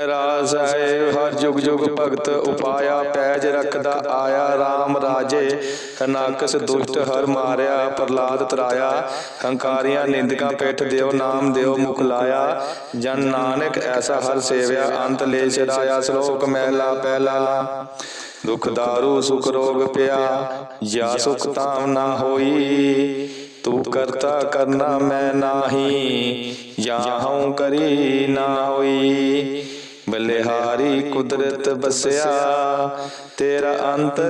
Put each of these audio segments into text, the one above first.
ਰਾਜ ਸਾਹਿਬ ਹਰ ਜੁਗ ਜੁਗ ਭਗਤ ਉਪਾਇਆ, ਪੈਜ ਰੱਖਦਾ ਆਇਆ RAM ਰਾਜੇ। ਹਨਾਕਸ ਦੁਸ਼ਟ ਹਰ ਮਾਰਿਆ ਪ੍ਰਲਾਦ ਤਰਾਇਆ। ਹੰਕਾਰੀਆਂ ਨਿੰਦਕਾਂ ਪਿੱਠ ਦਿਓ, ਨਾਮ ਦਿਓ, ਮੁਖ ਲਾਇਆ। ਜਨ ਨਾਨਕ ਐਸਾ ਹਰ ਸੇਵਿਆ, ਅੰਤ ਲੈ ਛਡਾਇਆ, ਸ਼ਲੋਕ ਮਹਿਲਾ ਪਹਿਲਾ। ਦੁਖ ਦਾਰੂ, ਸੁਖ ਰੋਗ ਪਿਆ ਜਾਂ ਸੁਖ ਤਾਮ ਨਾ ਹੋਈ। ਤੂੰ ਕਰਤਾ ਕਰਨਾ ਮੈਂ ਨਾਹੀ, ਜਾਂ ਹਉ ਕਰੀ ਨਾ ਹੋਈ। ਬਲਿਹਾਰੀ ਕੁਦਰਤ ਬਸਿਆ, ਤੇਰਾ ਅੰਤ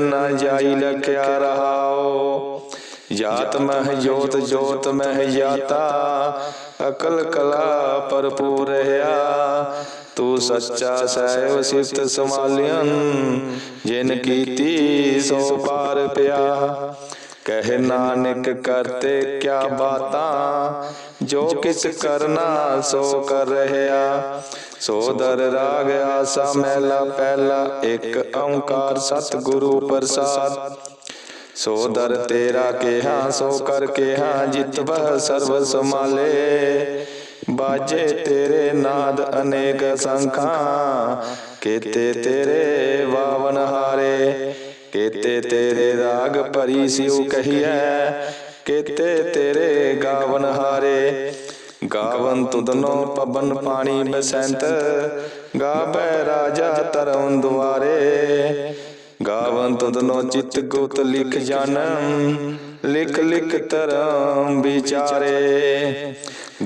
ਨਾ ਜਾਈ ਲਖਿਆ ਰਹਾਓ। ਜਾਤ ਮਹਿ ਜੋਤ ਜੋਤ ਮਹਿ ਜਾਤਾ, ਅਕਲ ਕਲਾ ਭਰਪੂਰ ਰਹਾ ਤੂੰ ਸੱਚਾ ਸਹਿਬ ਸਿਫਤ ਸਮਾਲਿਅਨ ਜਿਨ ਕੀਤੀ ਸੋ ਪਾਰ ਪਿਆ। ਕਹਿ ਨਾਨਕ ਕਰਤੇ ਕਿਆ ਬਾਤਾਂ ਜੋ ਕਿਸ ਕਰਨਾ ਸੋ ਕਰ ਰਹਾ। ਸੋ ਦਰ ਰਾਗ ਆਸਾ ਮਹਿਲਾ ਪਹਿਲਾ ਇੱਕ ਓੰਕਾਰ ਸਤਿਗੁਰੂ ਪ੍ਰਸਾਦ। ਸੋ ਦਰ ਤੇਰਾ ਕਿਹਾ ਸੋ ਕਰ ਕਿਹਾ ਜਿਤ ਬਹ ਸਰਬ ਸਮਾਲੇ ਬਾਜੇ ਤੇਰੇ ਨਾਦ ਅਨੇਕ ਸੰਖਾਂ। ਕੀਤੇ ਤੇਰੇ ਵਾਵਨ ਹਾਰੇ। ਕੀਤੇ ਤੇਰੇ ਰਾਗ ਭਰੀ ਸਿਉ ਕਹੀਐ। ਕੀਤੇ ਤੇਰੇ ਗਾਵਨ ਹਾਰੇ। ਗਾਵਨ ਤੁਦਨੋ ਪਵਨ ਪਾਣੀ ਬਸੰਤ। ਗਾਵੇ ਰਾਜਾ ਤਰਉ ਦੁਆਰੇ। ਗਾਵਨ ਤੁਦਨੋ ਚਿਤ ਗੁਤ ਲਿਖ ਜਾਣਨ ਲਿਖ ਲਿਖ ਤਰਮ ਵਿਚਾਰੇ।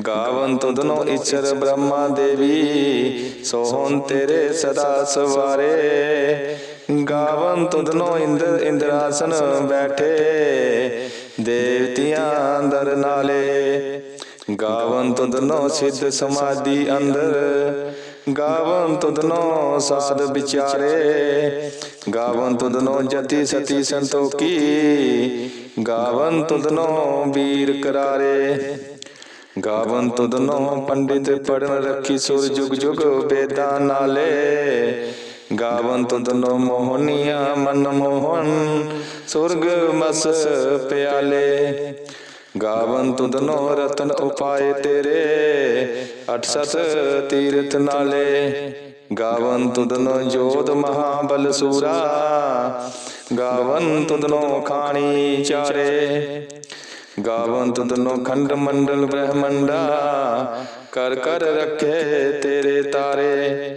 ਗਾਵਨ ਤੁਦਨੋ ਇਚਰ ਬ੍ਰਹਮਾ ਦੇਵੀ। ਸੋਹਣ ਤੇਰੇ ਸਦਾ ਸਵਾਰੇ। ਗਾਵਨ ਤੁਦਨੋ ਇੰਦਰ ਇੰਦਰਾਸਨ ਬੈਠੇ। ਦੇਵਤਿਆਂ ਅੰਦਰ ਨਾਲੇ, ਗਾਵਨ ਤੁਦਨੋ ਸਿੱਧ ਸਮਾਧੀ ਅੰਦਰ, ਗਾਵਨ ਤੁਦਨੋ ਸਾਧ ਵਿਚਾਰੇ, ਗਾਵਨ ਤੁਦਨੋ ਜਤੀ ਸਤੀ ਸੰਤੋਕੀ ਗਾਵਨ ਤੁਦਨੋ ਵੀਰ ਕਰਾਰੇ, ਗਾਵਨ ਤੁਦਨੋ ਪੰਡਿਤ ਪੜਨ ਰੱਖੀ ਸੁਰ ਜੁਗ ਜੁਗ ਬੇਦਾਂ ਨਾਲੇ ਗਾਵਨ ਤੁਦਨੋ ਮੋਹਨੀਆ ਮਨ ਮੋਹਨ, ਸੁਰਗ ਮਸ ਪਿਆਲੇ। ਗਾਵਨ ਤੁਦਨੋ ਰਤਨ ਉਪਾਏ ਤੇਰੇ, ਅਠ ਤੀਰਥ ਨਾਲੇ। ਗਾਵਨ ਤੁਦਨੋ ਜੋਧ ਮਹਾਬਲ ਸੂਰਾ, ਗਾਵਨ ਤੁਦਨੋ ਖਾਣੀ ਚਾਰੇ। ਗਾਵਨ ਤੁਦਨੋ ਖੰਡ ਮੰਡਲ ਬ੍ਰਹਮੰਡਾ, ਕਰ ਕਰ ਰੱਖੇ ਤੇਰੇ ਤਾਰੇ।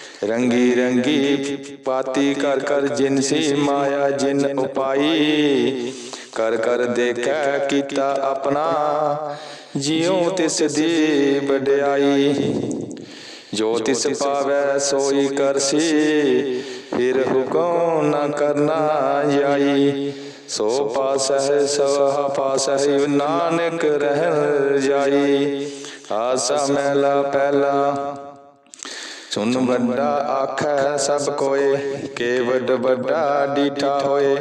ਰੰਗੀ ਰੰਗੀ ਪਾਤੀ ਕਰ ਕਰ ਜਿਨਸੀ ਮਾਇਆ ਜਿਨ ਉਪਾਈ, ਕਰ ਕਰ ਦੇਖੈ ਕੀਤਾ ਆਪਣਾ, ਜਿਉ ਤਿਸ ਦੀ ਵਡਿਆਈ। ਜੋ ਤਿਸ ਪਾਵੈ ਸੋਈ ਕਰਸੀ, ਫਿਰ ਹੁਕਮ ਨ ਕਰਨਾ ਜਾਈ। ਸੋ ਪਾਸਹਿ ਸਵ ਪਾਸਹਿ ਨਾਨਕ ਰਹਿ ਜਾਈ। ਆਸਾ ਮਹਿਲਾ ਪਹਿਲਾ ਸੁਨ ਵੱਡਾ ਆਖੈ ਸਭ ਕੋਏ ਕੇਵਡ ਵੱਡਾ ਡੀਠਾ ਹੋਏ।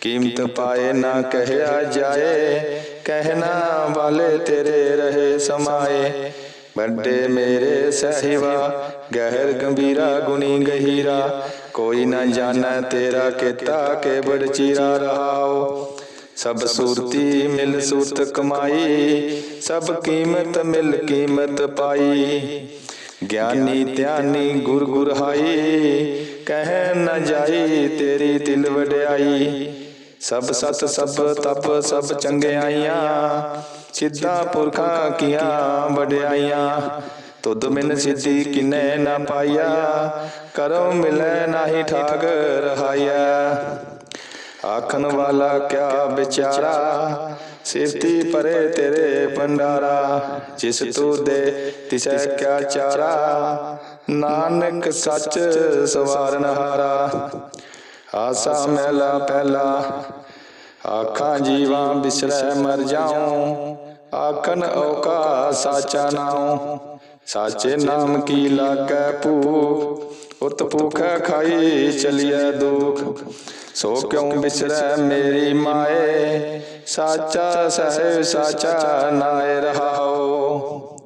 ਕੀਮਤ ਪਾਏ ਨਾ ਕਹਿਆ ਜਾਏ ਕਹਿਣਾ ਵਾਲੇ ਤੇਰੇ ਰਹੇ ਸਮਾਏ। ਵੱਡੇ ਮੇਰੇ ਸਹਿਵਾ ਗਹਿਰ ਗੰਭੀਰਾ, ਗੁਣੀ ਗਹੀਰਾ। ਕੋਈ ਨਾ ਜਾਣੈ ਤੇਰਾ ਕੀਤਾ ਕੇ ਚੀਰਾ ਰਹਾਓ। ਸਭ ਸੂਰਤੀ ਮਿਲ ਸੂਰਤ ਕਮਾਈ, ਸਭ ਕੀਮਤ ਮਿਲ ਕੀਮਤ ਪਾਈ। ਗਿਆਨੀ ਧਿਆਨੀ ਗੁਰ ਗੁਰ ਹਾਈ ਕਹਿ ਨ ਜਾਈ ਤੇਰੀ ਦਿਲ ਵਡਿਆਈ। ਸਭ ਸਤ ਸਭ ਤਪ ਸਭ ਚੰਗਿਆਈਆਂ। ਸਿੱਧਾ ਪੁਰਖਾਂ ਕੀਆਂ ਵਡਿਆਈਆਂ। ਤੁਧ ਮਿਨ ਸਿੱਧੀ ਕਿਨੈ ਨਾ ਪਾਈਆ ਕਰੋ ਮਿਲੈ ਨਾਹੀ ਠਾਗ ਰਹਾਈਆ ਆਖਣ ਵਾਲਾ ਕਿਆ ਵਿਚਾਰਾ। ਸਿਫਤੀ ਪਰੇ ਤੇਰੇ ਪੰਡਾਰਾ ਜਿਸ ਤੂੰ ਦੇ ਤਿਸੈ ਕਿਆ ਚਾਰਾ। ਨਾਨਕ ਸੱਚ ਸਵਾਰਨ ਹਾਰਾ, ਆਸਾ ਮਹਿਲਾ ਪਹਿਲਾ। ਆਖਾਂ ਜੀਵਾਂ ਬਿਸਰੈ ਮਰ ਜਾਉ ਆਖਨ ਔਕਾ ਸਾਚਾ ਨਾਉ। ਸਾਚੇ ਨਾਮ ਕੀ ਲਾਗੈ ਭੂ ਉਤ ਭੂਖੈ ਖਾਈ ਚਲਿਐ ਦੁਖ। ਸੋ ਕਿਉ ਬਿਸਰੈ ਮੇਰੀ ਮਾਏ? ਸਾਚਾ ਸਹਿਬ, ਸਾਚਾ ਨਾਇ ਰਹਾਓ।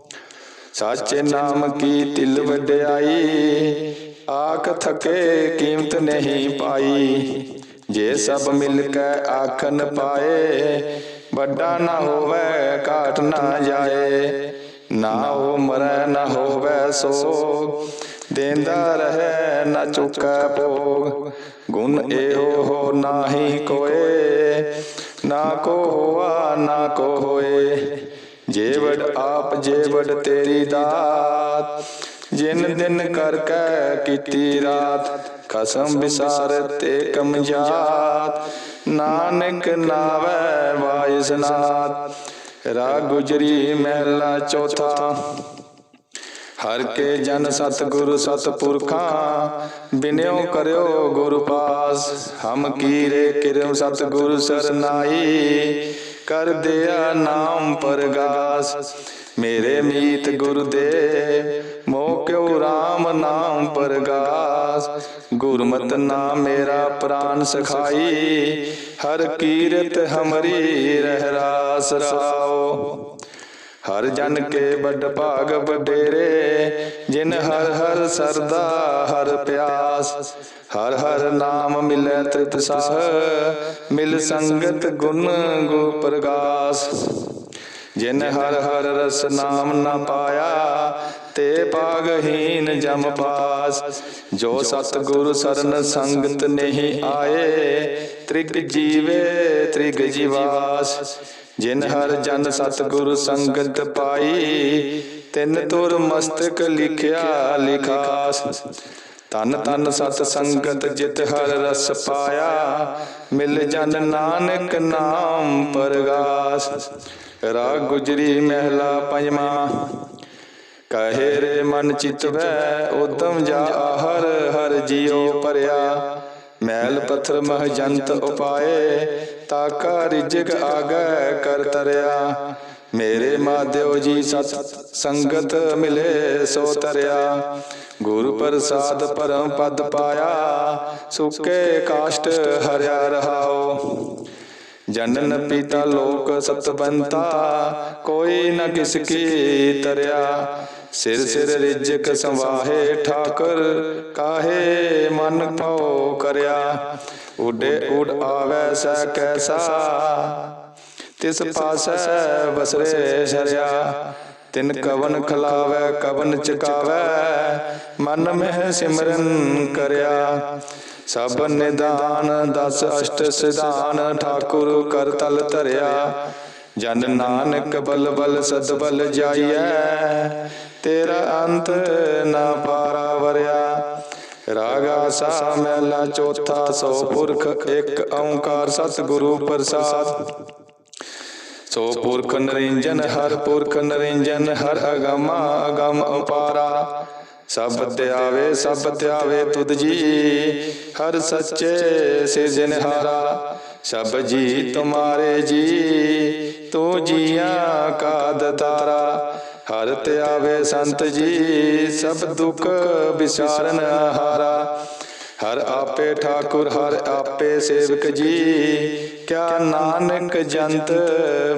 ਸਾਚੇ ਨਾਮ ਕੀ ਤਿਲ ਵਡਿਆਈ? ਆਖ ਥਕੇ ਕੀਮਤ ਨਹੀਂ ਪਾਈ। ਜੇ ਸਭ ਮਿਲ ਕੇ ਆਖਨ ਪਾਏ, ਵੱਡਾ ਨਾ ਹੋਵੇ, ਘਾਟ ਨਾ ਜਾਏ। ਨਾ ਹੋ ਮਰੈ, ਨਾ ਹੋਵੇ ਸੋਗ। ਦੇਂਦਾ ਰਹੇ, ਨਾ ਚੁੱਕੈ ਭੋਗ। ਗੁਣ ਇਹੋ ਹੋ ਨਾਹੀ ਕੋਏ। ਨਾ ਕੋ ਹੋਆ ਨਾ ਕੋ ਹੋਏ ਜੇਵੜ ਆਪ, ਜੇਵੜ ਤੇਰੀ ਦਾਤ। ਜਿਨ ਦਿਨ ਕਰ ਕੈ ਕੀਤੀ ਰਾਤ, ਖਸਮ ਵਿਸਾਰ ਤੇ ਕਮਜਾਤ। ਨਾਨਕ ਨਾਵੈ ਵਾਇਸਨਾਥ ਰਾ ਗੁਜਰੀ ਮਹਿਲਾ ਚੌਥਾ। ਹਰ ਕੇ ਜਨ ਸਤਿਗੁਰ ਸਤਿਪੁਰਖਾਂ, ਬਿਨਿਓ ਕਰਿਓ ਗੁਰ ਪਾਸ। ਹਮ ਕੀਰੇ ਕਿਰਮ ਸਤਿਗੁਰ ਸਰਨਾਈ, ਕਰ ਦਿਆ ਨਾਮ ਪਰਗਾਸ। ਮੇਰੇ ਮੀਤ ਗੁਰਦੇ ਮੋ ਕਿਉ RAM ਨਾਮ ਪਰਗਾਸ। ਗੁਰਮਤ ਨਾਮ ਮੇਰਾ ਪ੍ਰਾਨ ਸਖਾਈ, ਹਰ ਕੀਰਤ ਹਮਰੀ ਰਹਿ ਰਾਸ ਰਾਓ। ਹਰ ਜਨ ਕੇ ਵੱਡ ਭਾਗ ਵਡੇਰੇ ਜਿਨ ਹਰ ਹਰ ਸਰਦਾ ਹਰ ਪਿਆਸ ਹਰ ਹਰ ਨਾਮ ਮਿਲੈ ਤ੍ਰਿਤ ਸਾਹ ਮਿਲ ਸੰਗਤ ਗੁਣ ਗੋ ਪ੍ਰਗਾਸ। ਜਿਨ ਹਰ ਹਰ ਰਸ ਨਾਮ ਨਾ ਪਾਇਆ ਤੇ ਪਾਗਹੀਨ ਜਮ ਪਾਸ ਜੋ ਸਤ ਗੁਰ ਸਰਨ ਸੰਗਤ ਨਹੀਂ ਆਏ ਤ੍ਰਿਗ ਜੀਵੇ ਤ੍ਰਿਗ ਜੀਵਾਸ। ਜਿਨ ਹਰ ਜਨ ਸਤਿਗੁਰ ਸੰਗਤ ਪਾਈ ਤਿਨ ਤੁਰ ਮਸਤਕ ਲਿਖਿਆ ਲਿਖਾਸ। ਤਨ ਤਨ ਸਤ ਸੰਗਤ ਜਿਤ ਹਰ ਰਸ ਪਾਇਆ। ਮਿਲ ਜਨ ਨਾਨਕ ਨਾਮ ਪਰਗਾਸ। ਰਾਗ ਗੁਜਰੀ ਮਹਿਲਾ ਪੰਜਵਾ। ਕਹੇ ਰੇ ਮਨ ਚਿਤਵੈ ਉਦਮ ਜਾ ਹਰ ਹਰ ਜਿਉ ਪਰਿਆ। ਮੈਲ ਪੱਥਰ ਮਹ ਜੰਤ ਉਪਾਏ। ਤਾਕਾ ਰਿਜਕ ਆਗੈ ਕਰ ਤਰਿਆ। ਮੇਰੇ ਮਾਧਿਓ ਜੀ ਸਤ ਸੰਗਤ ਮਿਲੇ ਸੋ ਤਰਿਆ। ਗੁਰੂ ਪ੍ਰਸਾਦ ਪਰਮ ਪਦ ਪਾਇਆ, ਸੁਕੇ ਕਾਸ਼ਟ ਹਰਿਆ ਰਹਾਓ ਜਨਨ ਪਿਤਾ ਲੋਕ ਸਤਬੰਤਾ, ਕੋਈ ਨ ਕਿਸ ਕੀ ਤਰਿਆ। ਸਿਰ ਸਿਰ ਰਿਜਕ ਸੰਵਾਹੇ ਠਾਕਰ, ਕਾਹੇ ਮਨ ਪਾਉ ਕਰਿਆ। ਉਡੇ ਉਡ ਆਵੈ ਸੈ ਕੈਸਾ, ਤਿਸ ਪਾਸੈ ਬਸਰੇ ਸ਼ਰਿਆ। ਤਿਨ ਕਵਨ ਖਲਾਵੈ, ਕਵਨ ਚਕਾਵੈ, ਮਨ ਮਹਿ ਸਿਮਰਨ ਕਰਿਆ। ਸਭ ਨਿਦਾਨ, ਦਸ ਅਸ਼ਟ ਸਿਧਾਨ, ਠਾਕੁਰ ਕਰ ਤਲ ਧਰਿਆ। ਜਨ ਨਾਨਕ ਬਲ ਬਲ ਸਦ ਬਲ ਜਾਈਐ, ਤੇਰਾ ਅੰਤ ਨਾ ਪਾਰਾ ਵਰਿਆ। ਰਾਗਾ ਸਾ ਮਹਿਲਾ ਚੌਥਾ ਸੋ ਪੁਰਖ ਇੱਕ ਓੰਕਾਰ ਸਤਿਗੁਰੂ ਪ੍ਰਸਾਦ ਸੋ ਪੁਰਖ ਨਰਿੰਜਨ ਹਰ ਪੁਰਖ ਨਰਿੰਜਨ ਹਰ ਅਗਮਾ ਅਗਮ ਅਪਾਰਾ ਸਭ ਧਿਆਵੇ ਸਭ ਧਿਆਵੇ ਤੁਧ ਜੀ ਹਰ ਸੱਚੇ ਸਿਰਜਨਹਾਰਾ ਸਭ ਜੀ ਤੁਮਾਰੇ ਜੀ ਤੂੰ ਜੀਆਂ ਕਾ ਦਤਾਰਾ ਹਰ ਧਿਆਵੇ ਸੰਤ ਜੀ, ਸਭ ਦੁੱਖ ਵਿਸਾਰਨ ਹਾਰਾ। ਹਰ ਆਪੇ ਠਾਕੁਰ, ਹਰ ਆਪੇ ਸੇਵਕ ਜੀ, ਕਿਆ ਨਾਨਕ ਜੰਤ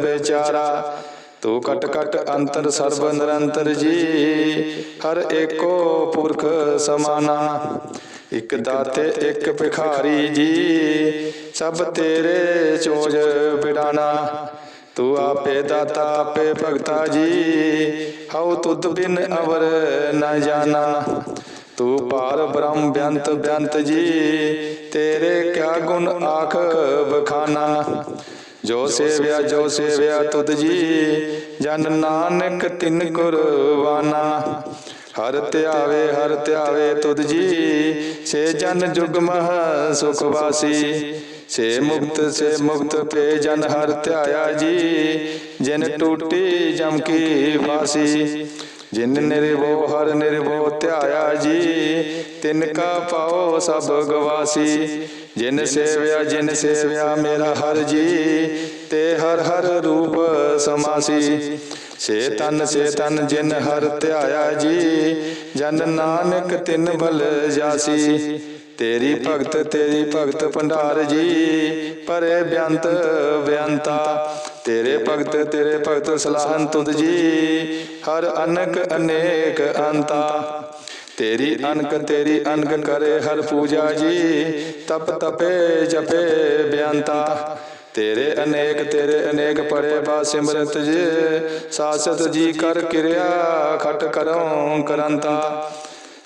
ਵਿਚਾਰਾ। ਤੂੰ ਕਟ ਕਟ ਅੰਤਰ ਸਰਬ ਨਿਰੰਤਰ ਜੀ, ਹਰ ਏਕੋ ਪੁਰਖ ਸਮਾਨਾ। ਇਕ ਦਾਤੇ, ਇਕ ਭਿਖਾਰੀ ਜੀ, ਸਭ ਤੇਰੇ ਚੋਜ ਬਿਡਾਨਾ ਤੂੰ ਆਪੇ ਦਾਤਾ, ਆਪੇ ਭਗਤਾ ਜੀ। ਹਉ ਤੁਧ ਬਿਨ ਅਵਰ ਨ ਜਾਣਾ ਤੂੰ ਪਾਰ ਬ੍ਰਹਮ ਬੇਅੰਤ ਬੇਅੰਤ ਜੀ। ਤੇਰੇ ਕਿਆ ਗੁਣ ਆਖ ਬਖਾਨਾ ਜੋ ਸੇਵਿਆ ਜੋ ਸੇਵਿਆ ਤੁਧ ਜੀ। ਜਨ ਨਾਨਕ ਤਿਨ ਕੁਰਬਾਨਾ। ਹਰ ਧਿਆਵੇ ਹਰ ਧਿਆਵੇ ਤੁਧ ਜੀ। ਸੇ ਜਨ ਜੁਗ ਮਹ ਸੁਖ ਵਾਸੀ। ਸੇ ਮੁਕਤ ਸੇ ਮੁਕਤ ਪੇ ਜਨ ਹਰ ਧਿਆਇਆ ਜੀ। ਜਿਨ ਟੂਟੀ ਜਮ ਕੀ ਫਾਸੀ, ਜਿਨ ਨਿਰਭਉ ਹਰ ਨਿਰਭਉ ਧਿਆਇਆ ਜੀ। ਤਿਨ ਕਾ ਪਾਓ ਸਭ ਗਵਾਸੀ, ਜਿਨ ਸੇਵਿਆ ਜਿਨ ਸੇਵਿਆ ਮੇਰਾ ਹਰ ਜੀ। ਤੇ ਹਰ ਹਰ ਰੂਪ ਸਮਾਸੀ, ਸੇ ਤਨ ਸੇ ਤਨ ਜਿਨ ਹਰ ਧਿਆਇਆ ਜੀ। ਜਨ ਨਾਨਕ ਤਿਨ ਭਲ ਜਾਸੀ। ਤੇਰੀ ਭਗਤ ਤੇਰੀ ਭਗਤ ਭੰਡਾਰ ਜੀ ਪਰੇ ਬਿਆੰਤ ਬਿਆੰਤਾ। ਤੇਰੇ ਭਗਤ ਤੇਰੇ ਭਗਤ ਸਲਾਹਨ ਤੁਧ ਜੀ, ਹਰ ਅਨਕ, ਅਨੇਕ ਅੰਤਾ। ਤੇਰੀ ਅਨਕ ਤੇਰੀ ਅਨਕ ਕਰੇ ਹਰ ਪੂਜਾ ਜੀ, ਤਪ ਤਪੇ ਜਪੇ ਬਿਆੰਤਾ। ਤੇਰੇ ਅਨੇਕ ਤੇਰੇ ਅਨੇਕ ਪਰੇ ਬਾ ਸਿਮਰਤ ਜੀ, ਸਾਸਤ ਜੀ ਕਰ ਕਿਰਿਆ ਖਟ ਕਰਉ ਕਰੰਤਾ।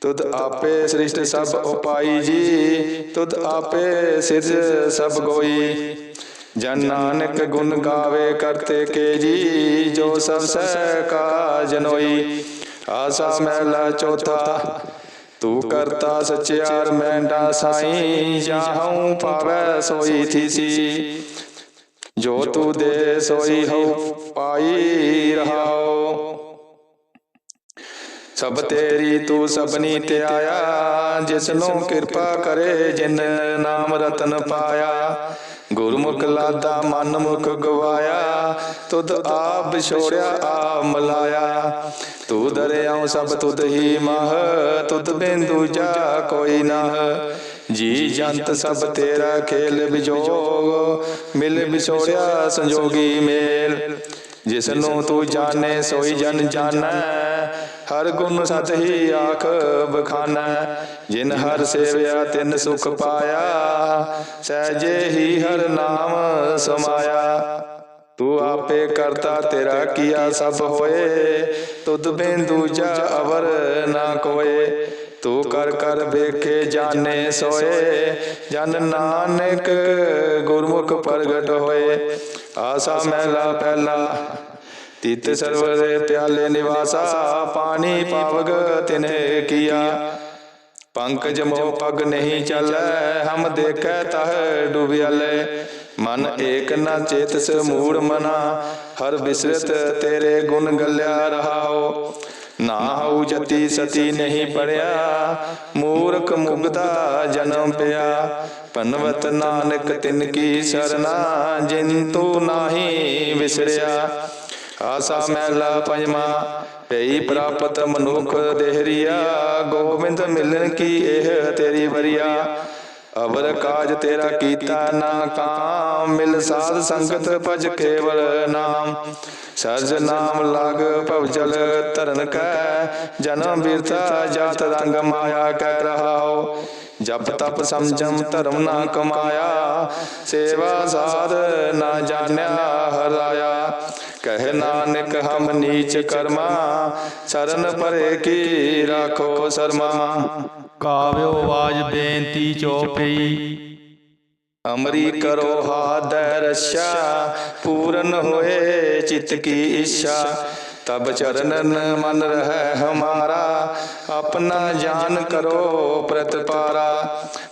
ਤੁਧ ਆਪੇ ਸ੍ਰਿਸ਼ਟ ਸਭ ਉਪਾਈ ਜੀ। ਤੁਧ ਆਪੇ ਸਿਰਜ ਸਭ ਗੋਈ। ਜਨ ਨਾਨਕ ਗੁਣ ਗਾਵੇ ਕਰਤੇ ਕੇ ਜੀ ਜੋ ਸਭ ਸਹਿ ਕਾ ਜਨੋਈ। ਆਸਾ ਮਹਿਲਾ ਚੌਥਾ। ਤੂੰ ਕਰਤਾ ਸਚਿਆਰ ਮੈਂਡਾ ਸਾਈ। ਜਾਹਉ ਪਾਵੈ ਸੋਈ ਥੀਸੀ ਜੋ ਤੂੰ ਦੇ ਸੋਈ ਹਉ ਪਾਈ ਰਹਾਓ। ਸਭ ਤੇਰੀ ਤੂੰ ਸਭਨੀ ਤੇ ਆਇਆ ਜਿਸ ਕਿਰਪਾ ਕਰੇ ਜਿਨ ਨਾਮ ਰਤਨ ਪਾਇਆ। ਗੁਰਮੁਖ ਲਾਦਾ ਮਨ ਮੁਖ ਗਵਾਇਆ, ਤੁਧ ਆਪ ਛੋੜਿਆ ਆ ਮਲਾਇਆ। ਤੂੰ ਦਰਿਆਉ ਸਭ ਤੁਧ ਹੀ ਮਹ, ਤੁਧ ਬਿੰਦੂ ਜਾ ਕੋਈ ਨਾ ਜੀ ਜੰਤ ਸਭ ਤੇਰਾ ਖੇਲ ਵਿਜੋਗ, ਮਿਲ ਵਿਛੋੜਿਆ ਸੰਜੋਗੀ ਮੇਲ। ਜਿਸਨੂੰ ਤੂੰ ਜਾਣੇ, ਸੋਈ ਜਨ ਜਾਣੈ ਹਰ ਗੁਣ ਸਤ ਹੀ ਆਖ ਬਖਾਨੈ ਜਿਨ ਹਰ ਸੇਵਿਆ, ਤਿਨ ਸੁਖ ਪਾਇਆ। ਸਹਿਜੇ ਹੀ ਹਰ ਨਾਮ ਸਮਾਇਆ। ਤੂੰ ਆਪੇ ਕਰਤਾ, ਤੇਰਾ ਕੀਆ ਸਭ ਹੋਏ। ਤੁਧ ਬਿੰਦੂ ਜਾ ਅਵਰ ਨਾ ਕੋਏ। ਤੂੰ ਕਰ ਕਰ ਵੇਖੇ, ਜਾਣੇ ਸੋਏ। ਜਨ ਨਾਨਕ ਗੁਰਮੁਖ ਪ੍ਰਗਟ ਹੋਏ। ਆਸਾ ਮਹਿਲਾ, ਪਹਿਲਾ ਤੀਤ ਸਰਵ ਦੇ ਪਿਆਲੇ ਨਿਵਾਸਾ, ਪਾਣੀ ਪਾਵਗ ਤਿਨੇ ਕੀਆ। ਪੰਕਜ ਮੋ ਪਗ ਨਹੀਂ ਚੱਲੈ, ਹਮ ਦੇਖੈ ਤਹ ਡੁਬਿਆਲੇ। ਮਨ ਏਕ ਨਾ ਚੇਤਸ ਮੂੜ ਮਨਾ, ਹਰ ਬਿਸਰਤ ਤੇਰੇ ਗੁਣ ਗੱਲਿਆ ਰਹਾਓ। ਨਾ ਹਉ ਜਤੀ ਸਤੀ ਨਹੀਂ ਪੜਿਆ, ਮੂਰਖ ਮੁਗਦਾ ਜਨਮ ਪਿਆ। ਪਨਵਤ ਨਾਨਕ ਤਿਨ ਕੀ ਸਰਨਾ ਜਿਨ ਤੂੰ ਨਾਹੀ ਵਿਸਰਿਆ। ਆਸਾ ਮਹਿਲਾ ਪੰਜਵਾ ਪਈ ਪ੍ਰਾਪਤ ਮਨੁਖ ਦੇਹਰੀਆ ਗੋਬਿੰਦ ਮਿਲਨ ਕੀ ਇਹ ਤੇਰੀ ਵਰਿਆ? ਅਵਰ ਕਾਜ ਤੇਰਾ ਕੀਤਾ ਨਾ ਕਾਮ, ਮਿਲ ਸਾਧ ਸੰਗਤ ਭਜ ਕੇਵਲ ਨਾਮ। ਸਰਜ ਨਾਮ ਲਾਗ ਭਵਜਲ ਧਰਨ ਕੈ, ਜਨਮ ਬਿਰਤਾ ਜਾਤ ਰੰਗ ਮਾਇਆ ਕਰ ਰਹਾਓ ਜਪ ਤਪ ਸਮਝਮ ਧਰਮ ਨਾ ਕਮਾਇਆ, ਸੇਵਾ ਸਾਧ ਨਾ ਜਾਣਿਆ ਹਰਾਇਆ। ਕਹਿ ਨਾਨਕ ਹਮ ਨੀਚ ਕਰਮਾ ਸਰਨ ਪਰੇ ਕੀ ਰਾਖੋ ਸਰਮਾ। ਕਾਵਿਓ ਆਵਾਜ਼ ਬੇਨਤੀ ਚੋਪਈ ਅਮਰੀ ਕਰੋ ਹਾਦੈ ਰਛਾ ਪੂਰਨ ਹੋਏ ਚਿਤ ਕੀ ਇੱਛਾ। ਤਬ ਚਰਨਨ ਮਨ ਰਹਿ ਹਮਾਰਾ ਆਪਣਾ ਜਾਨ ਕਰੋ ਪ੍ਰਤਪਾਰਾ।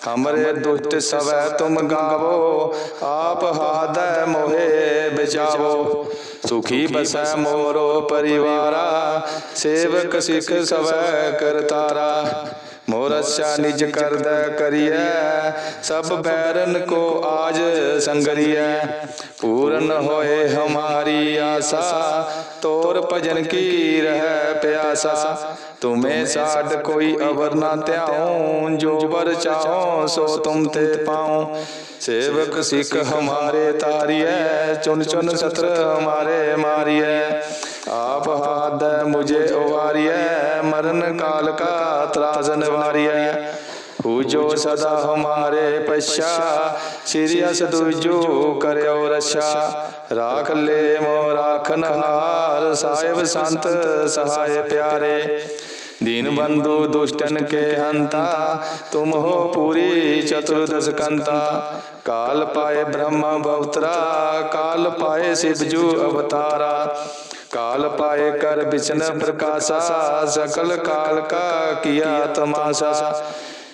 ਹਮਰੇ ਦੁਸ਼ਟ ਸਵੈ ਤੁਮ ਗਾਵੋ, ਆਪ ਹਾਦੈ ਮੋਹਿ ਬਚਾਵੋ ਸੁਖੀ ਬਸੈ ਮੋਰੋ ਪਰਿਵਾਰਾ, ਸੇਵਕ ਸਿਖ ਸਵੈ ਕਰਤਾਰਾ ਮੋਰਛਾ ਨਿਜ ਕਰਦਾ ਕਰੀਐ, ਸਭ ਬੈਰਨ ਕੋ ਆਜ ਸੰਗਰੀਐ। ਪੂਰਨ ਹੋਏ ਹਮਾਰੀ ਆਸਾ, ਤੋਰ ਭਜਨ ਕੀ ਰਹਿ ਪਿਆਸਾ। ਤੁਮੇ ਸਾਡ ਕੋਈ ਅਵਰ ਨਾ ਧਿਆਉ ਜੋ ਵਰ ਚਾਹੋ ਸੋ ਤੁਮ ਤੇ ਪਾਉ ਸੇਵਕ ਸਿੱਖ ਹਮਾਰੇ ਤਾਰੀਐ ਚੁਨ ਚੁਨ ਸਤਰ ਹਮਾਰੇ ਮਾਰੀਐ। ਆਪ ਹਾਦ ਮੁਝੇ ਉਵਾਰੀਐ ਮਰਨ ਕਾਲ ਕਾ ਤਰਾਜਨ ਵਾਰੀਐ ਹੂ ਜੋ ਸਦਾ ਹਮਾਰੇ ਪਛਾ ਸ੍ਰੀ ਅਸ ਦੁਜੋ ਕਰਿਓ ਰਛਾ ਰਾਖ ਲੈ ਮੋ ਰਾਖਨ ਹਾਰ ਸਾਹਿਬ ਸੰਤ ਸਹਾਇ ਪਿਆਰੇ दीन बंधु दुष्टन के हंता तुम हो पूरी चतुर्दश कंता काल पाए ब्रह्म बवतरा काल पाए शिवजू अवतारा ਕਾਲ ਪਾਏ ਕਰ ਬਿਸ਼ਨ ਪ੍ਰਕਾਸ਼ਾ ਸਕਲ ਕਾਲ ਕਾ ਕੀਆ ਤਮਾਸ਼ਾ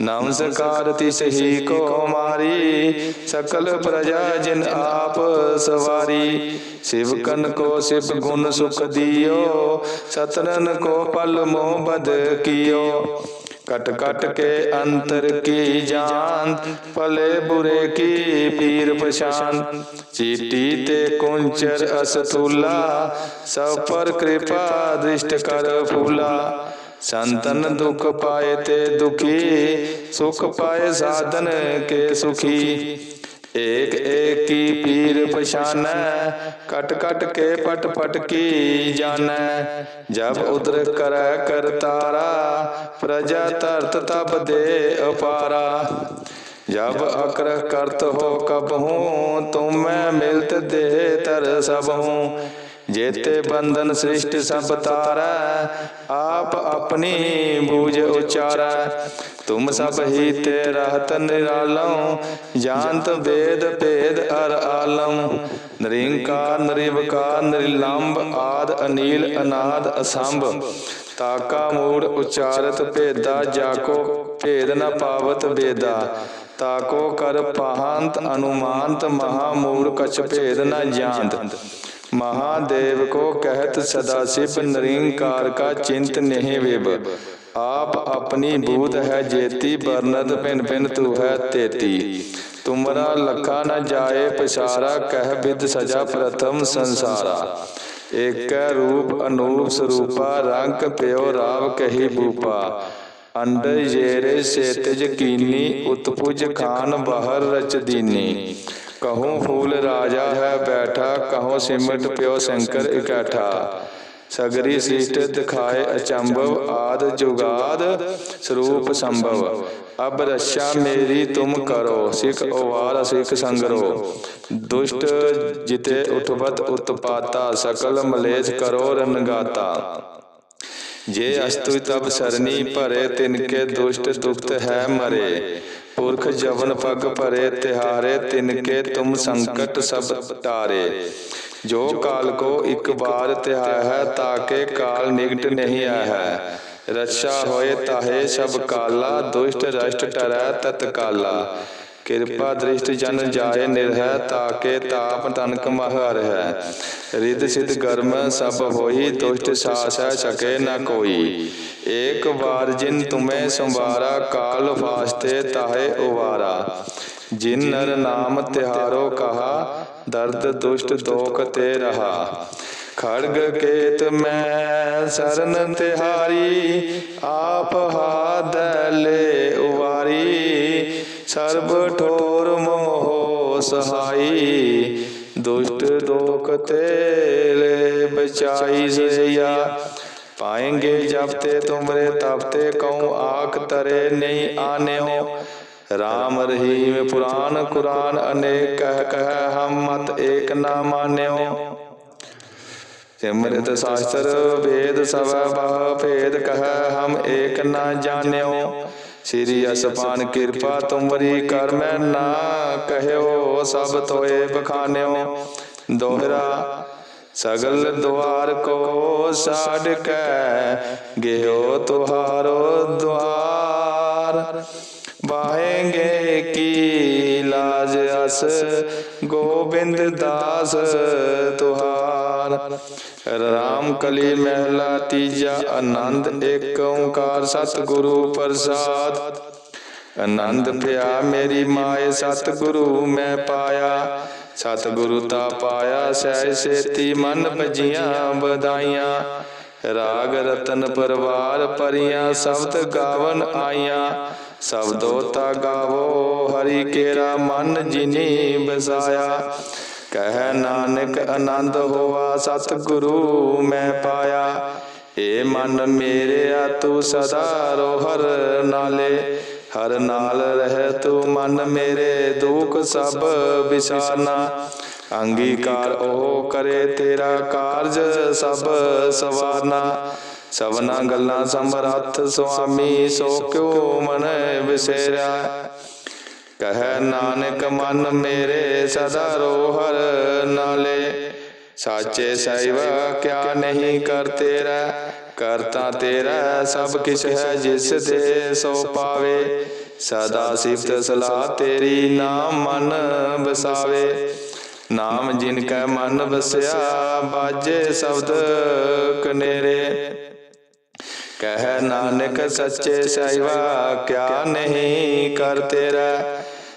ਨਮਸਕਾਰ ਤਿਸਹੀ ਕੋ ਹਮਾਰੀ ਸਕਲ ਪ੍ਰਜਾ ਜਿਨ ਆਪ ਸਵਾਰੀ। ਸਿਵਕਨ ਕੋ ਸਿਵ ਗੁਣ ਸੁਖ ਦਿਓ, ਸਤਨਨ ਕੋ ਪਲ ਮੋਹ ਬਦ ਕੀਓ। ਕਟ ਕਟ ਕੇ ਅੰਤਰ ਕੀ ਜਾਨ, ਭਲੇ ਬੁਰੇ ਕੀ ਪੀਰ ਪਛਾਨ। ਚੀਟੀ ਤੇ ਕੁੰਚਰ ਅਸਤੂਲਾ, ਸਭ ਪਰ ਕਿਰਪਾ ਦ੍ਰਿਸ਼ਟ ਕਰ ਫੂਲਾ। ਸੰਤਨ ਦੁਖ ਪਾਏ ਤੇ ਦੁਖੀ, ਸੁਖ ਪਾਏ ਸਾਧਨ ਕੇ ਸੁਖੀ। ਏਕ ਏਕ ਕੀ ਪੀਰ ਪਛਾਨੈ, ਕਟ ਕਟ ਕੇ ਪਟ ਪਟ ਕੀ ਜਾਣੈ। ਜਬ ਉਦਰ ਕਰੈ ਕਰਤਾਰਾ ਪ੍ਰਜਾ ਤਰਤ ਤਬ ਦੇ ਅਪਾਰਾ। ਜਬ ਅਕਰ ਕਰਤ ਹੋ ਕਬ ਹੂੰ, ਤੁਮੈ ਮਿਲਤ ਦੇ ਤਰ ਸਭ ਹੂੰ। ਜੇਤੇ ਬੰਧਨ ਸ੍ਰਿਸ਼ਟ ਸਭ ਤਾਰੈ, ਆਪ ਆਪਣੀ ਬੂਝ ਉਚਾਰੈ। ਤੁਮ ਸਭ ਹੀ ਤੇ ਰਹਤ ਨਿਰਾਲਮ ਜਾਣਤ ਵੇਦ ਭੇਦ ਅਰ ਆਲਮ। ਨਰਿੰਕਾਰ, ਨਰਿਵਕਾਰ ਨਿਰਲੰਭ ਆਦ, ਅਨੀਲ, ਅਨਾਦ, ਅਸੰਭ। ਤਾਕਾ ਮੂੜ ਉਚਾਰਤ ਭੇਦਾ, ਜਾਕੋ ਭੇਦ ਨ ਪਾਵਤ ਵੇਦਾ ਤਾਕੋ ਕਰ ਪਹਾੰਤ, ਅਨੁਮਾਨਤ ਮਹਾ ਮੂੜ ਕਛ ਭੇਦ ਨ ਜਾਣਤ। महादेव को कहत सदाशिव निरंकार का चिंत नहीं वेब आप अपनी बूध है जेती बरनद पिन पिन तू है तेती तुमरा लखा न जाए पसारा कह विद सजा प्रथम संसारा एक रूप अनूप स्वरूपा रंग प्यो राव कही भूपा ਅੰਡਰ ਜੇਰੇ ਸੇਤਜ ਕੀਨੀ ਉਤਪੁਜ ਖਾਨ ਬਹਰ ਰਚ ਦੀਨੀ ਕਹੂੰ ਫੂਲ ਰਾਜਾ ਹੈ ਬੈਠਾ, ਕਹੂੰ ਸਿਮਟ ਪਿਓ ਸ਼ੰਕਰ ਇਕੱਠਾ। ਸਗਰੀ ਸ੍ਰਿਸ਼ਟ ਦਿਖਾਏ ਅਚੰਭਵ, ਆਦ ਜੁਗਾਦ ਸਰੂਪ ਸੰਭਵ। ਅਬ ਰਸ਼ਾ ਮੇਰੀ ਤੁਮ ਕਰੋ, ਸਿਖ ਓਵਾਰ ਸਿਖ ਸੰਗਰੋ। ਦੁਸ਼ਟ ਜਿਤੇ ਉਠਵਤ ਉਤਪਾਤਾ, ਸਕਲ ਮਲੇਸ਼ ਕਰੋ ਰਨਗਾਤਾ ਜੇ ਅਸਤੁ ਤਬ ਸਰਨੀ ਭਰੇ ਤਿਨਕੇ ਦੁਸ਼ਟ ਦੁਖਤ ਹੈ ਮਰੇ। ਪੁਰਖ ਜਵਨ ਪਗ ਭਰੇ, ਤਿਹਾਰੇ ਤਿਨਕੇ ਤੁਮ ਸੰਕਟ ਸਭ ਟਾਰੇ ਜੋ ਕਾਲ ਕੋ ਇੱਕ ਬਾਰ ਤਿਹਾਇਆ ਹੈ ਤਾਕੇ ਕਾਲ ਨਿਗਟ ਨਹੀਂ ਆਇਆ ਹੈ ਰੱਛਾ ਹੋਏ ਤਾਹੇ ਸਭ ਕਾਲਾ, ਦੁਸ਼ਟ ਰਸ਼ਟ ਟਰੈ ਤਤਕਾਲਾ। ਕਿਰਪਾ ਦ੍ਰਿਸ਼ਟ ਜਨ ਜਾਏ ਨਿਰਹਿ, ਤਾਕੇ ਤਾਪ ਤਨਕ ਮਹਰ ਹੈ ਰਿਦ ਸਿਧ ਗਰਮ ਸਭ ਹੋਈ ਦੁਸ਼ਟ ਸਾਸੈ ਸਕੇ ਨ ਕੋਈ। ਏਕ ਵਾਰ ਜਿਨ ਤੁਮੇ ਸੰਵਾਰਾ, ਕਾਲ ਫਾਸਤੇ ਤਾਹੇ ਉਵਾਰਾ। ਜਿਨ ਨਰ ਨਾਮ ਤਿਹਾਰੋ ਕਹਾ, ਦਰਦ ਦੁਸ਼ਟ ਦੋਖ ਤੇ ਰਹਾ। ਖੜਗ ਕੇਤ ਮੈਂ ਸਰਨ ਤਿਹਾਰੀ, ਆਪ ਹਾਦ ਲੈ ਉਵਾਰੀ। ਸਰਬ ਠੋਰ ਮੋਹ ਸਹਾਈ, ਦੁਸ਼ਟ ਦੋਖ ਤੇਲੇ ਬਚਾਈ ਸਈਆ ਪਾਏਂਗੇ ਜਬ ਤੇ ਤੁਮਰੇ ਤਬ ਤੇ ਕਉ ਆਖ ਤਰੇ ਨਹੀਂ ਆਨਿਓ। ਰਾਮ ਰਹੀਮ ਪੁਰਾਨ ਕੁਰਾਨ ਅਨੇਕ ਕਹਿ ਕਹਿ ਹਮ ਮਤ ਏਕ ਨਾ ਮਾਨਿਓ। ਸਿਮਰਿਤ ਸ਼ਾਸਤਰ ਵੇਦ ਸਭ ਬਹ ਭੇਦ ਕਹੈ ਹਮ ਏਕ ਨਾ ਜਾਣਿਓ। ਸ੍ਰੀ ਅਸਪਾਨ ਕਿਰਪਾ ਤੁਮਰੀ ਕਰ ਮੈਂ ਨਾ ਕਹਿਓ ਸਭ ਤੋਏ ਬਖਾਨਿਓ। ਦੋਹਰਾ ਸਗਲ ਦੁਆਰ ਕੋ ਸਾਡ ਕੈ ਗਿਓ ਤੁਹਾਰੋ ਦੁਆਰ। ਬਾਹੇਂਗੇ ਕੀ ਲਾਜ ਅਸ ਗੋਬਿੰਦ ਦਾਸ ਤੁਹਾਰ। ਰਾਮ ਕਲੀ ਮਹਿਲਾ ਤੀਜਾ, ਆਨੰਦ ਏਕ ਓੰਕਾਰ ਸਤਿਗੁਰੂ ਪ੍ਰਸਾਦ। ਆਨੰਦ ਪਿਆ ਮੇਰੀ ਮਾਏ, ਸਤਿਗੁਰੂ ਮੈਂ ਪਾਇਆ। ਸਤਿਗੁਰੂ ਤਾ ਪਾਇਆ ਸਹਿ ਸੇਤੀ ਮਨ ਭਜੀਆਂ ਵਧਾਈਆਂ। ਰਾਗ ਰਤਨ ਪਰਵਾਰ ਪਰੀਆਂ, ਸ਼ਬਦ ਗਾਵਨ ਆਈਆਂ। ਸਬਦੋ ਤਾ ਗਾਵੋ, ਹਰੀ ਕੇਰਾ ਮਨ ਜਿਨੀ ਬਸਾਇਆ। ਕਹਿ ਨਾਨਕ ਆਨੰਦ ਹੋਆ ਸਤਿਗੁਰੂ ਮੈਂ ਪਾਇਆ। ਏ ਮਨ ਮੇਰਿਆ ਤੂੰ ਸਦਾ ਰੋ ਹਰ ਨਾਲੇ। ਹਰ ਨਾਲ ਰਹਿ ਤੂੰ ਮਨ ਮੇਰੇ, ਦੁਖ ਸਭ ਵਿਸਾਰਨਾ ਅੰਗੀਕਾਰ ਉਹ ਕਰੇ ਤੇਰਾ ਕਾਰਜ ਸਭ ਸਵਾਰਨਾ। ਸਭਨਾ ਗੱਲਾਂ ਸਮਰੱਥ ਸੁਆਮੀ, ਸੋ ਕਿਉ ਮਨ ਵਿਸੇਰਾ ਕਹੈ ਨਾਨਕ ਮਨ ਮੇਰੇ ਸਦਾ ਰੋ ਹਰ ਨਾਲੇ। ਸਾਚੇ ਸੈਵਾ ਕਿਆ ਨਹੀਂ ਕਰ ਤੇਰਾ? ਕਰਤਾ ਤੇਰਾ, ਸਭ ਕਿਛ ਹੈ ਜਿਸ ਦੇ ਸੋ ਪਾਵੇ। ਸਦਾ ਸਿਫਤ ਸਲਾਹ ਤੇਰੀ ਨਾਮ ਮਨ ਬਸਾਵੇ ਨਾਮ ਜਿਨ ਕੈ ਮਨ ਵਸਿਆ, ਬਾਜੇ ਸ਼ਬਦ ਕਨੇਰੇ। ਕਹਿ ਨਾਨਕ, ਸੱਚੇ ਸੈਵਾ ਕਿਆ ਨਹੀਂ ਕਰ ਤੇਰਾ?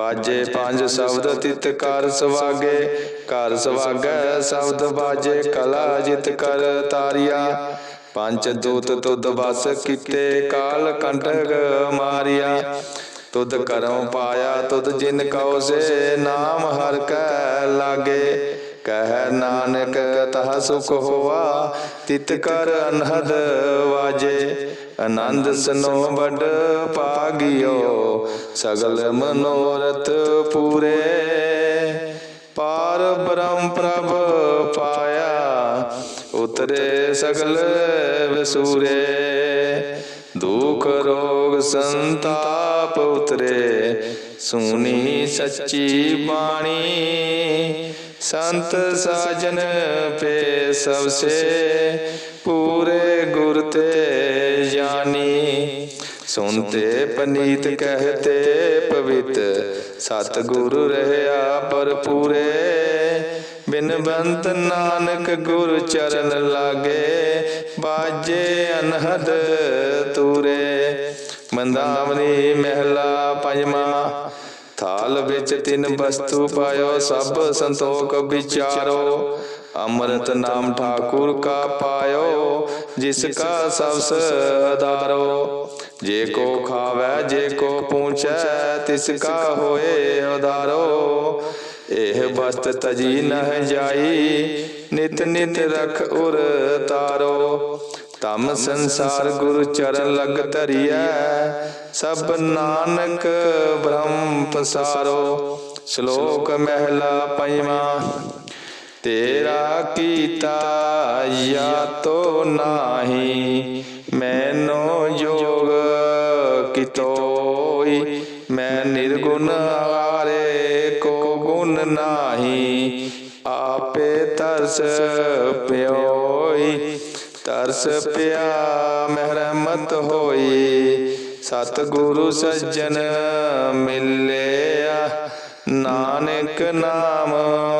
ਬਾਜੇ ਪੰਜ ਸ਼ਬਦ ਤਿਤ ਕਰ ਸਵਾਗੇ, ਕਰ ਸਵਾਗੈ ਸ਼ਬਦ ਬਾਜੇ ਕਲਾ ਜਿਤ ਕਰ ਤਾਰਿਆ। ਪੰਜ ਦੂਤ ਤੁਧ ਬਸ ਕੀਤੇ ਕਾਲ ਕੰਟਕ ਮਾਰਿਆ। ਤੁਧ ਕਰਮ ਪਾਇਆ, ਤੁਧ ਜਿਨ ਕਉ ਸੇ ਨਾਮ ਹਰ ਕੈ ਲਾਗੇ। ਕਹਿ ਨਾਨਕ ਤਹ ਸੁਖ ਹੋਵਾ ਤਿਤ ਕਰ ਅਨਹਦ ਵਾਜੇ। ਆਨੰਦ ਸਨੋ ਬੜ ਪਾਗਿਓ, ਸਗਲ ਮਨੋਰਥ ਪੂਰੇ। ਪਾਰ ਬ੍ਰਹਮ ਪ੍ਰਭ ਪਾਇਆ, ਉਤਰੇ ਸਗਲ ਵਿਸੂਰੇ। ਦੁਖ ਰੋਗ ਸੰਤਾਪ ਉਤਰੇ, ਸੁਣੀ ਸੱਚੀ ਬਾਣੀ। ਸੰਤ ਸਾਜਨ ਪੇ ਸਭ ਸੇ, ਪੂਰੇ ਗੁਰ ਤੇ ਜਾਨੀ ਸੁਨਤੇ ਪਨੀਤ ਕਹਤੇ ਪਵਿੱਤ ਸਤ ਗੁਰੂ ਰਹਿਆ ਪਰਪੂਰੇ ਬਿਨ ਬੰਤ ਨਾਨਕ ਗੁਰ ਚਰਨ ਲਾਗੇ, ਬਾਜੇ ਅਨਹਦ ਤੂਰੇ। ਮੰਦਾਵਨੀ ਮਹਿਲਾ ਪੰਜਵਾ, ਥਾਲ ਵਿੱਚ ਤਿੰਨ ਵਸਤੂ ਪਾਇਓ, ਸਭ ਸੰਤੋਖ ਵਿਚਾਰੋ। ਅੰਮ੍ਰਿਤ ਨਾਮ ਠਾਕੁਰ ਕਾ ਪਾਇਓ ਜਿਸ ਕਾ ਸਭ ਸਦਾਰੋ ਜੇ ਕੋ ਖਾਵੇ, ਜੇ ਕੋ ਪੂਛੈ, ਤਿਸ ਕਾ ਹੋਏ ਉਦਾਰੋ। ਇਹ ਬਸਤ ਤਜੀ ਨਹਿ ਜਾਈ, ਨਿਤ ਨਿਤ ਰਖ ਉਰ ਤਾਰੋ। ਤਮ ਸੰਸਾਰ ਗੁਰੂ ਚਰਨ ਲਗ ਧਰਿਐ, ਸਭ ਨਾਨਕ ਬ੍ਰਹਮ ਪਸਾਰੋ। ਸ਼ਲੋਕ ਮਹਿਲਾ ਪੰਜਵਾ। ਤੇਰਾ ਕੀਤਾ ਯਾਤੋ ਨਾਹੀ, ਮੈਨੋ ਜੋਗ ਕਿਤੋਈ, ਮੈਂ ਨਿਰਗੁਣ ਆਰੇ ਕੋ ਗੁਣ ਨਾਹੀ, ਆਪੇ ਤਰਸ ਪਿਓਈ, ਤਰਸ ਪਿਆ ਮਹਿਰਮਤ ਹੋਈ ਸਤ ਗੁਰੂ ਸੱਜਣ ਮਿਲਿਆ। ਨਾਨਕ ਨਾਮ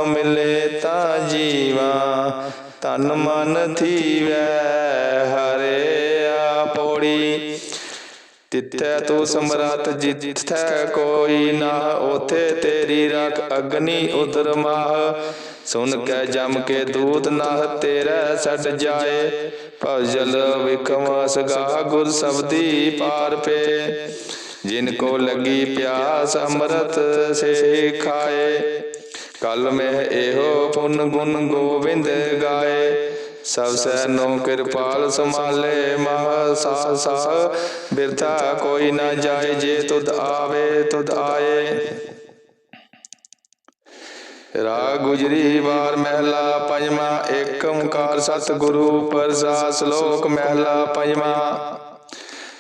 ਮਿਲੇ ਤਾਂ ਜੀਵਾ ਤਨ ਮਨ ਥੀਵੈ ਹਰਿਆ ਪੋੜੀ ਤਿੱਥੈ ਤੂੰ ਸਮਰੱਥ, ਜਿੱਥੈ ਕੋਈ ਨਾ ਉਥੇ ਤੇਰੀ ਰੱਖ ਅਗਨੀ ਉਦਰ ਮਾਹ। ਸੁਨ ਕੇ ਜਮ ਕੇ ਦੂਤ ਨਾਹ, ਤੇਰਾ ਛੱਡ ਜਾਏ। ਭਜਲ ਵਿਕਮ ਸਗਾ ਗੁਰ ਸਬਦੀ ਪਾਰ ਪੇ। ਜਿਨ ਕੋ ਲਗੀ ਪਿਆਸ ਅੰਮ੍ਰਿਤ ਸੇ ਖਾਏ, ਕਲ ਮਹਿ ਇਹੋ ਪੁਨ ਗੁਣ ਗੋਬਿੰਦ ਗਾਏ। ਸਭ ਸੈ ਕਿਰਪਾਲ ਸੰਭਾਲੇ, ਮਹ ਸਾ ਸਾ ਬਿਰਥਾ ਕੋਈ ਨਾ ਜਾਏ ਜੇ ਤੁਧ ਆਵੇ, ਤੁਧ ਆਏ। ਰਾਗ ਗੁਜਰੀ ਵਾਰ ਮਹਿਲਾ ਪੰਜਵਾ ਏਕ ਓੰਕਾਰ ਸਤਿਗੁਰੂ ਪ੍ਰਸਾਦ ਸ਼ਲੋਕ ਮਹਿਲਾ ਪੰਜਵਾ।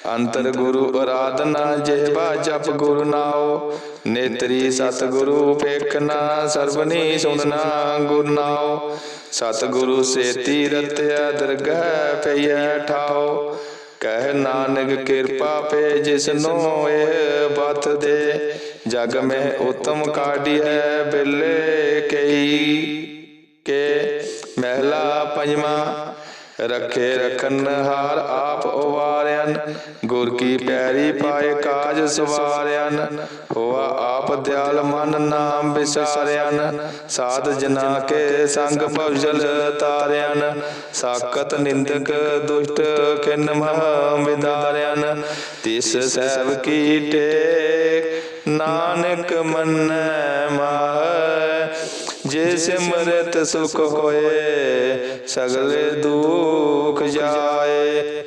ਅੰਤਰ ਗੁਰੂ ਅਰਾਧਨਾ ਜਿਹਵਾ ਜਪ ਗੁਰੂ ਨਾਉ, ਨੇਤਰੀ ਸਤਿਗੁਰੂ ਪੇਖਣਾ ਸਰਬਨੀ ਸੁਣਨਾ ਗੁਰ ਨਾਉ। ਸਤਿਗੁਰੂ ਸੇਤੀ ਰਤਿਆ ਦਰਗਹਿ ਪਈਐ ਠਾਉ। ਕਹਿ ਨਾਨਕ ਕਿਰਪਾ ਪੇ ਜਿਸਨੋ ਇਹ ਬਤ ਦੇ। ਜਗ ਮਹਿ ਉਤਮ ਕਾਢੀਐ ਬਿਲੇ ਕਈ। ਕੇ ਮਹਿਲਾ ਪੰਜਵਾ ਰਖੇ ਰਖਨ ਹਾਰ ਆਪ ਉਵਾਰਿਆਨ, ਗੁਰ ਕੀ ਪੈਰੀ ਪਾਏ ਕਾਜ ਸਵਾਰਿਆਨ, ਹੋਆ ਆਪ ਦਿਆਲ ਮਨ ਨਾਮ ਵਿਸਾਰਿਆਨ, ਸਾਧ ਜਨਾ ਕੇ ਸੰਗ ਭਵਜਲ ਤਾਰਿਆਨ ਸਾਕਤ ਨਿੰਦਕ ਦੁਸ਼ਟ ਕਿਨ ਮਹ ਵਿਦਾਰਿਆਨ, ਤਿਸ ਸਹਿਬ ਕੀ ਟੇਕ ਨਾਨਕ ਮੰਨੈ ਮਾਹ ਜੇ ਸਿਮਰਤ ਸੁਖ ਹੋਏ ਸਗਲੇ ਦੁਖ ਜਾਏ।